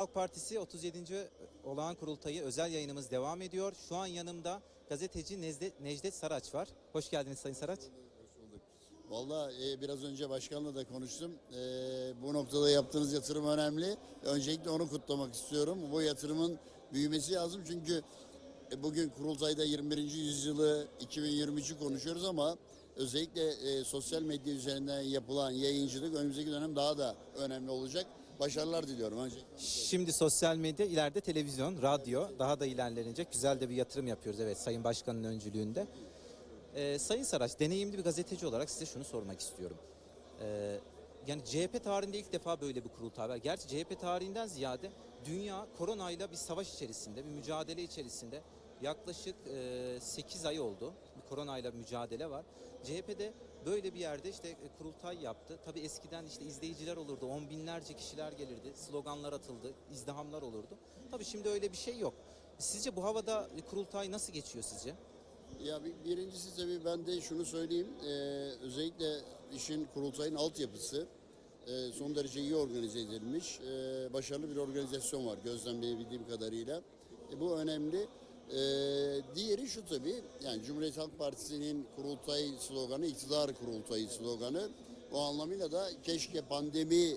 Halk Partisi 37. olağan kurultayı özel yayınımız devam ediyor. Şu an yanımda gazeteci Nezde, Necdet Saraç var. Hoş geldiniz Sayın Saraç. Valla e, biraz önce başkanla da konuştum. E, bu noktada yaptığınız yatırım önemli. Öncelikle onu kutlamak istiyorum. Bu yatırımın büyümesi lazım çünkü e, bugün kurultayda 21. yüzyılı 2023'ü konuşuyoruz ama özellikle e, sosyal medya üzerinden yapılan yayıncılık önümüzdeki dönem daha da önemli olacak. Başarılar diliyorum. Şimdi sosyal medya, ileride televizyon, radyo daha da ilerlenecek. Güzel de bir yatırım yapıyoruz evet Sayın Başkan'ın öncülüğünde. Ee, Sayın Saraç, deneyimli bir gazeteci olarak size şunu sormak istiyorum. Ee, yani CHP tarihinde ilk defa böyle bir kurultay var. Gerçi CHP tarihinden ziyade dünya koronayla bir savaş içerisinde, bir mücadele içerisinde yaklaşık 8 ay oldu. Bir koronayla mücadele var. CHP'de böyle bir yerde işte e, kurultay yaptı. Tabii eskiden işte izleyiciler olurdu, on binlerce kişiler gelirdi, sloganlar atıldı, izdihamlar olurdu. Tabii şimdi öyle bir şey yok. Sizce bu havada kurultay nasıl geçiyor sizce? Ya bir- birincisi tabii ben de şunu söyleyeyim. Ee, özellikle işin kurultayın altyapısı e, son derece iyi organize edilmiş. Ee, başarılı bir organizasyon var gözlemleyebildiğim kadarıyla. E, bu önemli. Ee, diğeri şu tabii. Yani Cumhuriyet Halk Partisi'nin kurultay sloganı iktidar kurultayı sloganı. O anlamıyla da keşke pandemi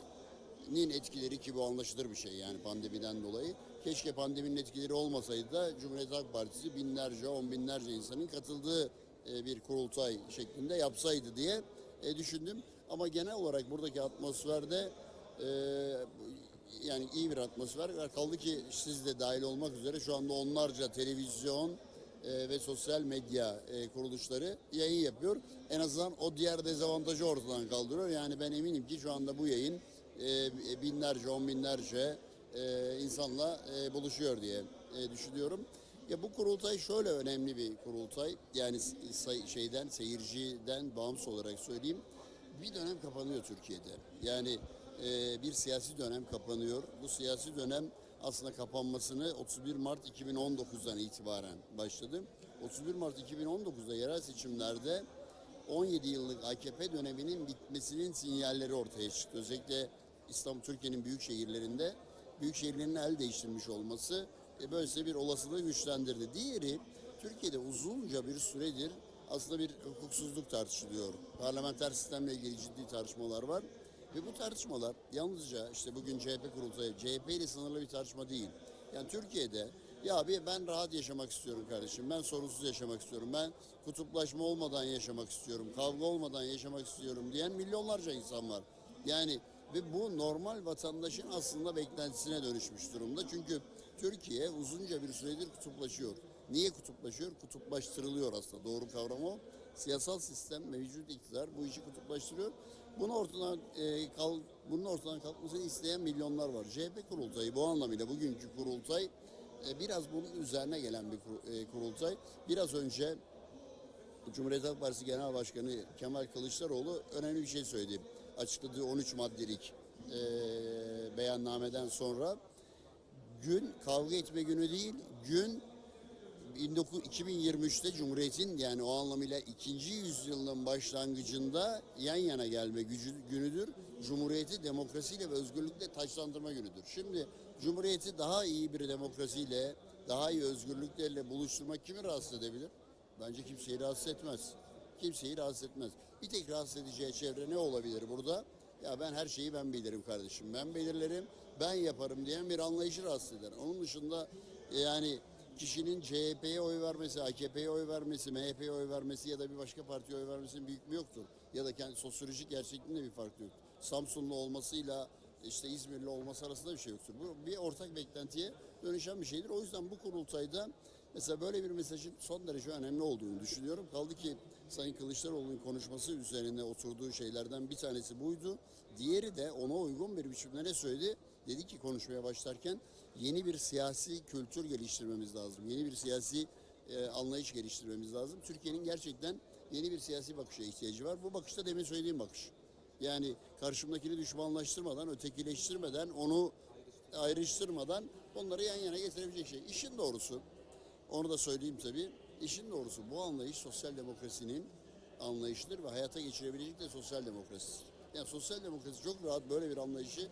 nin etkileri ki bu anlaşılır bir şey yani pandemiden dolayı. Keşke pandeminin etkileri olmasaydı da Cumhuriyet Halk Partisi binlerce, on binlerce insanın katıldığı e, bir kurultay şeklinde yapsaydı diye e, düşündüm. Ama genel olarak buradaki atmosferde e, yani iyi bir atmosfer var. Kaldı ki siz de dahil olmak üzere şu anda onlarca televizyon e, ve sosyal medya e, kuruluşları yayın yapıyor. En azından o diğer dezavantajı ortadan kaldırıyor. Yani ben eminim ki şu anda bu yayın e, binlerce, on binlerce e, insanla e, buluşuyor diye e, düşünüyorum. Ya bu kurultay şöyle önemli bir kurultay. Yani say- şeyden seyirciden bağımsız olarak söyleyeyim. Bir dönem kapanıyor Türkiye'de. Yani e, bir siyasi dönem kapanıyor. Bu siyasi dönem aslında kapanmasını 31 Mart 2019'dan itibaren başladı. 31 Mart 2019'da yerel seçimlerde 17 yıllık AKP döneminin bitmesinin sinyalleri ortaya çıktı. Özellikle İstanbul, Türkiye'nin büyük şehirlerinde büyük şehirlerin el değiştirmiş olması e, böylesi bir olasılığı güçlendirdi. Diğeri Türkiye'de uzunca bir süredir aslında bir hukuksuzluk tartışılıyor. Parlamenter sistemle ilgili ciddi tartışmalar var. Ve bu tartışmalar yalnızca işte bugün CHP kurultayı, CHP ile sınırlı bir tartışma değil. Yani Türkiye'de ya abi ben rahat yaşamak istiyorum kardeşim, ben sorunsuz yaşamak istiyorum, ben kutuplaşma olmadan yaşamak istiyorum, kavga olmadan yaşamak istiyorum diyen milyonlarca insan var. Yani ve bu normal vatandaşın aslında beklentisine dönüşmüş durumda. Çünkü Türkiye uzunca bir süredir kutuplaşıyor. Niye kutuplaşıyor? Kutuplaştırılıyor aslında. Doğru kavram o. Siyasal sistem, mevcut iktidar bu işi kutuplaştırıyor. Bunu ortadan e, kal, bunun ortadan kalkmasını isteyen milyonlar var. CHP kurultayı bu anlamıyla bugünkü kurultay e, biraz bunun üzerine gelen bir kur- e, kurultay. Biraz önce Cumhuriyet Halk Partisi Genel Başkanı Kemal Kılıçdaroğlu önemli bir şey söyledi. Açıkladığı 13 maddelik e, beyannameden sonra gün kavga etme günü değil, gün 19 2023'te Cumhuriyet'in yani o anlamıyla ikinci yüzyılın başlangıcında yan yana gelme gücü, günüdür. Cumhuriyeti demokrasiyle ve özgürlükle taçlandırma günüdür. Şimdi Cumhuriyeti daha iyi bir demokrasiyle, daha iyi özgürlüklerle buluşturmak kimi rahatsız edebilir? Bence kimseyi rahatsız etmez. Kimseyi rahatsız etmez. Bir tek rahatsız edeceği çevre ne olabilir burada? Ya ben her şeyi ben bilirim kardeşim. Ben belirlerim, ben yaparım diyen bir anlayışı rahatsız eder. Onun dışında yani kişinin CHP'ye oy vermesi, AKP'ye oy vermesi, MHP'ye oy vermesi ya da bir başka partiye oy vermesinin bir hükmü yoktur. Ya da kendi sosyolojik gerçekliğinde bir fark yok. Samsunlu olmasıyla işte İzmirli olması arasında bir şey yoktur. Bu bir ortak beklentiye dönüşen bir şeydir. O yüzden bu kurultayda mesela böyle bir mesajın son derece önemli olduğunu düşünüyorum. Kaldı ki Sayın Kılıçdaroğlu'nun konuşması üzerine oturduğu şeylerden bir tanesi buydu. Diğeri de ona uygun bir biçimde ne söyledi? Dedi ki konuşmaya başlarken yeni bir siyasi kültür geliştirmemiz lazım. Yeni bir siyasi e, anlayış geliştirmemiz lazım. Türkiye'nin gerçekten yeni bir siyasi bakışa ihtiyacı var. Bu bakışta demin söylediğim bakış. Yani karşımdakini düşmanlaştırmadan, ötekileştirmeden, onu ayrıştırmadan onları yan yana getirebilecek şey. İşin doğrusu, onu da söyleyeyim tabii. İşin doğrusu bu anlayış sosyal demokrasinin anlayışıdır ve hayata geçirebilecek de sosyal demokrasidir. Yani sosyal demokrasi çok rahat böyle bir anlayışı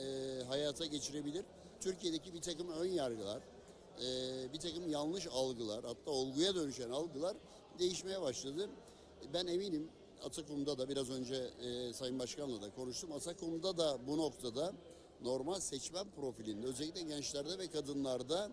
e, hayata geçirebilir. Türkiye'deki bir takım ön yargılar, e, bir takım yanlış algılar, hatta olguya dönüşen algılar değişmeye başladı. Ben eminim Atakum'da da biraz önce e, Sayın Başkan'la da konuştum. Atakum'da da bu noktada normal seçmen profilinde özellikle gençlerde ve kadınlarda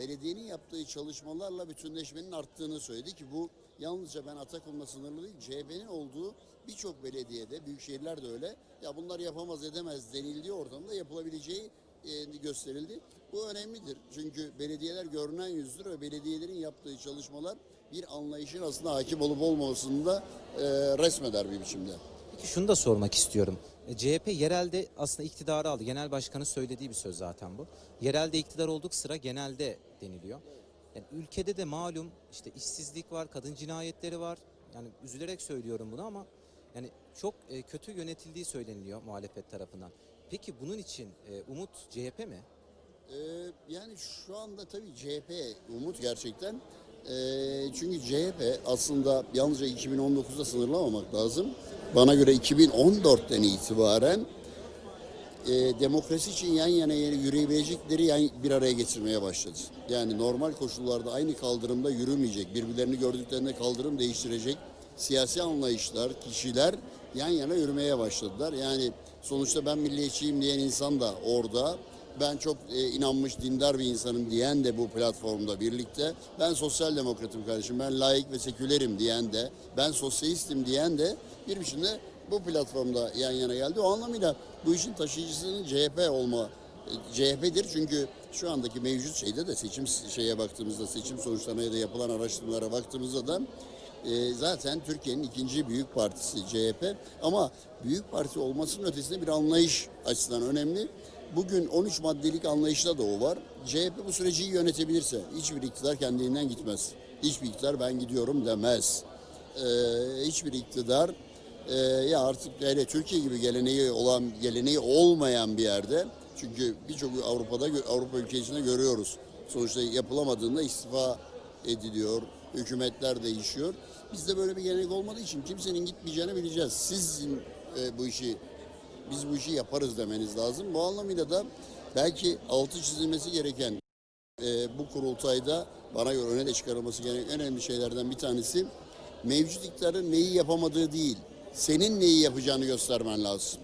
belediyenin yaptığı çalışmalarla bütünleşmenin arttığını söyledi ki bu yalnızca ben Atakum'la sınırlı değil CHP'nin olduğu birçok belediyede, büyük şehirler de öyle. Ya bunlar yapamaz edemez denildiği ortamda yapılabileceği e, gösterildi. Bu önemlidir. Çünkü belediyeler görünen yüzdür ve belediyelerin yaptığı çalışmalar bir anlayışın aslında hakim olup olmamasını da e, resmeder bir biçimde. Peki şunu da sormak istiyorum. E, CHP yerelde aslında iktidarı aldı. Genel başkanın söylediği bir söz zaten bu. Yerelde iktidar olduk sıra genelde deniliyor. Yani ülkede de malum işte işsizlik var, kadın cinayetleri var. Yani üzülerek söylüyorum bunu ama yani çok e, kötü yönetildiği söyleniliyor muhalefet tarafından. Peki bunun için e, umut CHP mi? Ee, yani şu anda tabii CHP umut gerçekten. Ee, çünkü CHP aslında yalnızca 2019'da sınırlamamak lazım. Bana göre 2014'ten itibaren e, demokrasi için yan yana yürüyebilecekleri yan, bir araya getirmeye başladı. Yani normal koşullarda aynı kaldırımda yürümeyecek, birbirlerini gördüklerinde kaldırım değiştirecek siyasi anlayışlar, kişiler yan yana yürümeye başladılar. Yani sonuçta ben milliyetçiyim diyen insan da orada, ben çok e, inanmış dindar bir insanım diyen de bu platformda birlikte. Ben sosyal demokratım kardeşim, ben laik ve sekülerim diyen de, ben sosyalistim diyen de bir biçimde bu platformda yan yana geldi. O anlamıyla bu işin taşıyıcısının CHP olma e, CHP'dir çünkü şu andaki mevcut şeyde de seçim şeye baktığımızda seçim sonuçlarına ya da yapılan araştırmalara baktığımızda da e, zaten Türkiye'nin ikinci büyük partisi CHP ama büyük parti olmasının ötesinde bir anlayış açısından önemli. Bugün 13 maddelik anlayışta da o var. CHP bu süreci iyi yönetebilirse hiçbir iktidar kendiliğinden gitmez. Hiçbir iktidar ben gidiyorum demez. E, hiçbir iktidar e, ya artık hele Türkiye gibi geleneği olan geleneği olmayan bir yerde çünkü birçok Avrupa'da Avrupa ülkesinde görüyoruz. Sonuçta yapılamadığında istifa ediliyor, hükümetler değişiyor. Bizde böyle bir gelenek olmadığı için kimsenin gitmeyeceğini bileceğiz. Sizin e, bu işi biz bu işi yaparız demeniz lazım. Bu anlamıyla da belki altı çizilmesi gereken e, bu kurultayda bana göre öne de çıkarılması gereken en önemli şeylerden bir tanesi mevcut iktidarın neyi yapamadığı değil, senin neyi yapacağını göstermen lazım.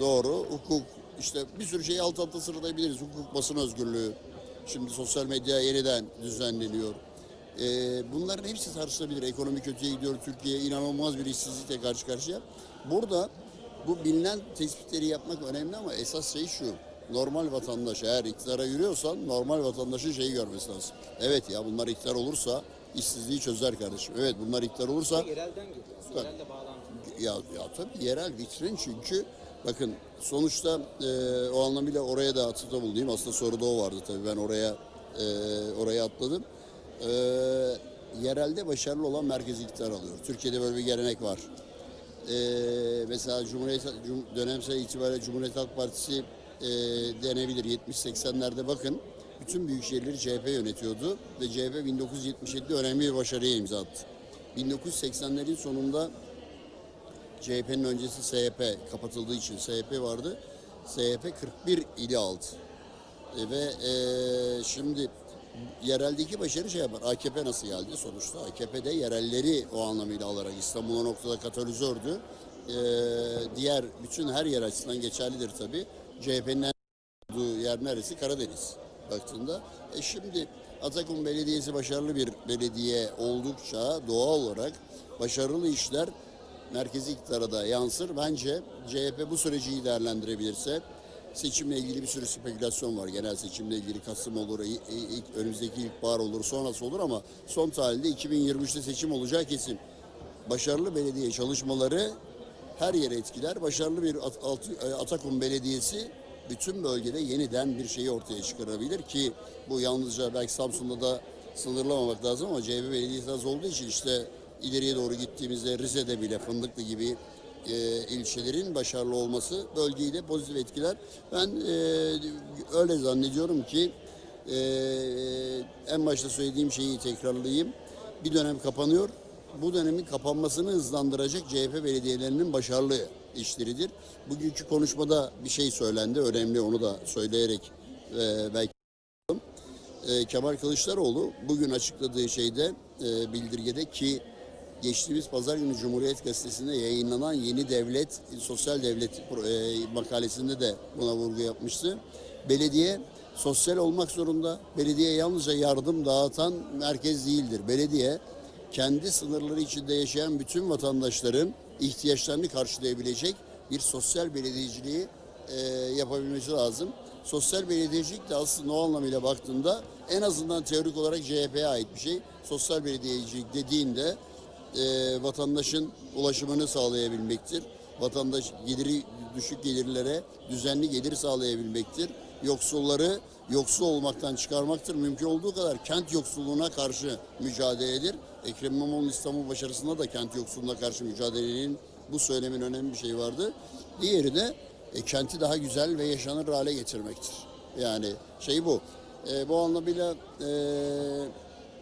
Doğru, hukuk, işte bir sürü şeyi alt alta sıralayabiliriz. Hukuk, basın özgürlüğü, şimdi sosyal medya yeniden düzenleniyor. Ee, bunların hepsi tartışılabilir. Ekonomi kötüye gidiyor, Türkiye inanılmaz bir işsizlikle karşı karşıya. Burada bu bilinen tespitleri yapmak önemli ama esas şey şu. Normal vatandaş eğer iktidara yürüyorsan normal vatandaşın şeyi görmesi lazım. Evet ya bunlar iktidar olursa işsizliği çözer kardeşim. Evet bunlar iktidar olursa Yerelden geliyor. Yerelde bağlantı. ya, ya tabii yerel vitrin çünkü bakın sonuçta e, o anlamıyla oraya da atıfta bulunayım. Aslında soruda o vardı tabii ben oraya e, oraya atladım. E, yerelde başarılı olan merkez iktidar alıyor. Türkiye'de böyle bir gelenek var. E, mesela Cumhuriyet Cum- dönemsel itibariyle Cumhuriyet Halk Partisi e, denebilir. 70-80'lerde bakın bütün büyük şehirleri CHP yönetiyordu ve CHP 1977'de önemli bir başarıya imza attı. 1980'lerin sonunda CHP'nin öncesi SHP kapatıldığı için SHP vardı. SHP 41 ili aldı. E, ve e, şimdi yereldeki başarı şey yapar. AKP nasıl geldi sonuçta? AKP de yerelleri o anlamıyla alarak İstanbul'a noktada katalizördü. E, diğer bütün her yer açısından geçerlidir tabii. CHP'nin olduğu yer neresi? Karadeniz baktığında. E şimdi Atakum Belediyesi başarılı bir belediye oldukça doğal olarak başarılı işler merkezi iktidara da yansır. Bence CHP bu süreci iyi değerlendirebilirse seçimle ilgili bir sürü spekülasyon var. Genel seçimle ilgili Kasım olur, ilk, önümüzdeki ilkbahar olur, sonrası olur ama son tarihte 2023'te seçim olacağı kesin. Başarılı belediye çalışmaları her yere etkiler. Başarılı bir At- e, Atakum Belediyesi bütün bölgede yeniden bir şeyi ortaya çıkarabilir ki bu yalnızca belki Samsun'da da sınırlamamak lazım ama CHP Belediyesi az olduğu için işte ileriye doğru gittiğimizde Rize'de bile Fındıklı gibi e, ilçelerin başarılı olması bölgeyi de pozitif etkiler. Ben e, öyle zannediyorum ki e, en başta söylediğim şeyi tekrarlayayım. Bir dönem kapanıyor. Bu dönemin kapanmasını hızlandıracak CHP belediyelerinin başarılı işleridir. Bugünkü konuşmada bir şey söylendi. Önemli onu da söyleyerek ve belki e, Kemal Kılıçdaroğlu bugün açıkladığı şeyde e, bildirgede ki geçtiğimiz pazar günü Cumhuriyet Gazetesi'nde yayınlanan Yeni Devlet, Sosyal Devlet e, makalesinde de buna vurgu yapmıştı. Belediye sosyal olmak zorunda. Belediye yalnızca yardım dağıtan merkez değildir. Belediye kendi sınırları içinde yaşayan bütün vatandaşların ihtiyaçlarını karşılayabilecek bir sosyal belediyeciliği e, yapabilmesi lazım. Sosyal belediyecilik de aslında o anlamıyla baktığında en azından teorik olarak CHP'ye ait bir şey. Sosyal belediyecilik dediğinde e, vatandaşın ulaşımını sağlayabilmektir. Vatandaş geliri düşük gelirlere düzenli gelir sağlayabilmektir. Yoksulları yoksul olmaktan çıkarmaktır. Mümkün olduğu kadar kent yoksulluğuna karşı mücadeledir. Ekrem İmamoğlu'nun İstanbul başarısında da kent yoksulluğuna karşı mücadelenin bu söylemin önemli bir şey vardı. Diğeri de e, kenti daha güzel ve yaşanır hale getirmektir. Yani şey bu. E, bu anlamıyla e,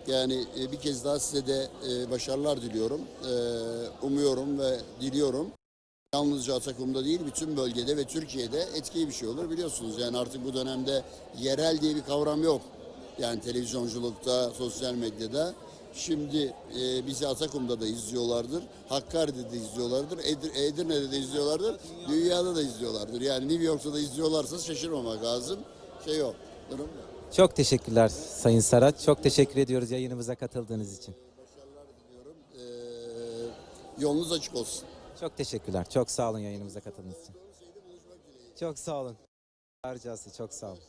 yani e, bir kez daha size de e, başarılar diliyorum. E, umuyorum ve diliyorum. Yalnızca Atakum'da değil bütün bölgede ve Türkiye'de etkili bir şey olur biliyorsunuz. Yani artık bu dönemde yerel diye bir kavram yok. Yani televizyonculukta, sosyal medyada. Şimdi e, bizi Atakum'da da izliyorlardır. Hakkari'de de izliyorlardır. Edir, Edirne'de de izliyorlardır. Dünyada da izliyorlardır. Yani New York'ta da izliyorlarsa şaşırmamak lazım. Şey o. Durum bu. Çok teşekkürler Sayın Saraç. Çok teşekkür ediyoruz yayınımıza katıldığınız için. Başarılar diliyorum. Ee, yolunuz açık olsun. Çok teşekkürler. Çok sağ olun yayınımıza katıldığınız için. Çok sağ olun. Harcası çok sağ olun.